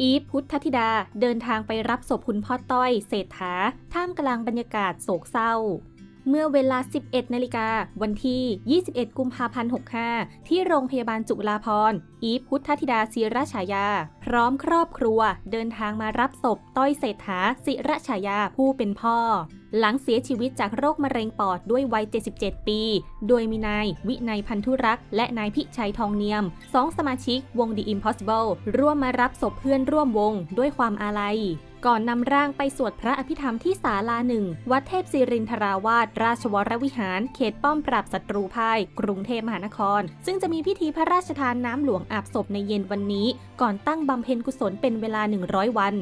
อีฟพุทธธิดาเดินทางไปรับศพคุณพ่อต้อยเศรษฐาท่ามกลางบรรยากาศโศกเศร้า เมื่อเวลา 11 นาฬิกา วันที่ 21 กุมภาพันธ์ 65 ที่โรงพยาบาลจุฬาภรณ์อีฟพุทธธิดาศิรฉายา พร้อมครอบครัวเดินทางมารับศพต้อยเศรษฐาศิรฉายาผู้เป็นพ่อ หลังเสียชีวิตจากโรคมะเร็งปอดด้วยวัย 77 ปี โดยมีนายวินัยพันธุรักษ์และนายพิชัยทองเนียมสองสมาชิกวง The Impossible ร่วมมารับศพเพื่อนร่วมวงด้วยความอาลัย ก่อนนำร่างไปสวดพระอภิธรรมที่ศาลาหนึ่ง วัดเทพศิรินทราวาสราชวรวิหาร เขตป้อมปราบศัตรูพ่ายกรุงเทพมหานคร ซึ่งจะมีพิธีพระราชทานน้ำหลวงอาบศพในเย็นวันนี้ ก่อนตั้งบำเพ็ญกุศลเป็นเวลา 100 วัน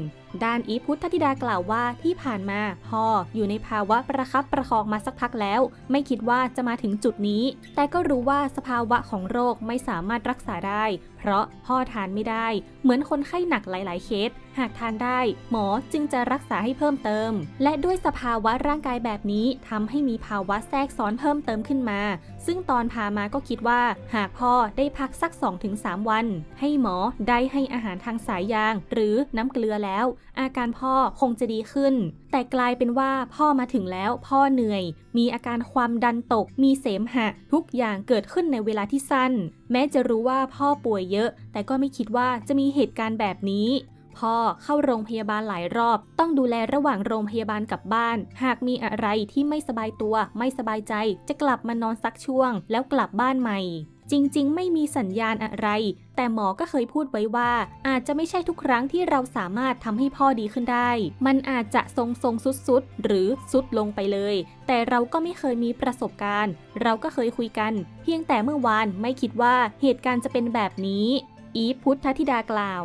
ด้านอีพุทธธิดากล่าวว่าที่ผ่านมาพ่ออยู่ในภาวะประคับประคองมาสักพักแล้ว ไม่คิดว่าจะมาถึงจุดนี้ แต่ก็รู้ว่าสภาวะของโรคไม่สามารถรักษาได้ เพราะพ่อทานไม่ได้ เหมือนคนไข้หนักหลาย ๆ เคส หากทานได้ หมอจึงจะรักษาให้เพิ่มเติม และด้วยสภาวะร่างกายแบบนี้ทำให้มีภาวะแทรกซ้อนเพิ่มเติมขึ้นมา ซึ่งตอนพามาก็คิดว่า หากพ่อได้พักสัก 2-3 วัน ให้หมอได้ให้อาหารทางสายยาง หรือน้ำเกลือแล้วอาการพ่อคงจะดีขึ้น แต่กลายเป็นว่าพ่อมาถึงแล้วพ่อเหนื่อย มีอาการความดันตก มีเสมหะ ทุกอย่างเกิดขึ้นในเวลาที่สั้น แม้จะรู้ว่าพ่อป่วยเยอะ แต่ก็ไม่คิดว่าจะมีเหตุการณ์แบบนี้ พ่อเข้าโรงพยาบาลหลายรอบ ต้องดูแลระหว่างโรงพยาบาลกับบ้าน หากมีอะไรที่ไม่สบายตัว ไม่สบายใจ จะกลับมานอนสักช่วง แล้วกลับบ้านใหม่ จริง ๆ ไม่มีสัญญาณอะไร แต่หมอก็เคยพูดไว้ว่า อาจจะไม่ใช่ทุกครั้งที่เราสามารถทำให้พ่อดีขึ้นได้ มันอาจจะทรงทรงสุดสุดหรือสุดลงไปเลย แต่เราก็ไม่เคยมีประสบการณ์ เราก็เคยคุยกัน เพียงแต่เมื่อวานไม่คิดว่าเหตุการณ์จะเป็นแบบนี้ อีฟพุทธธิดากล่าว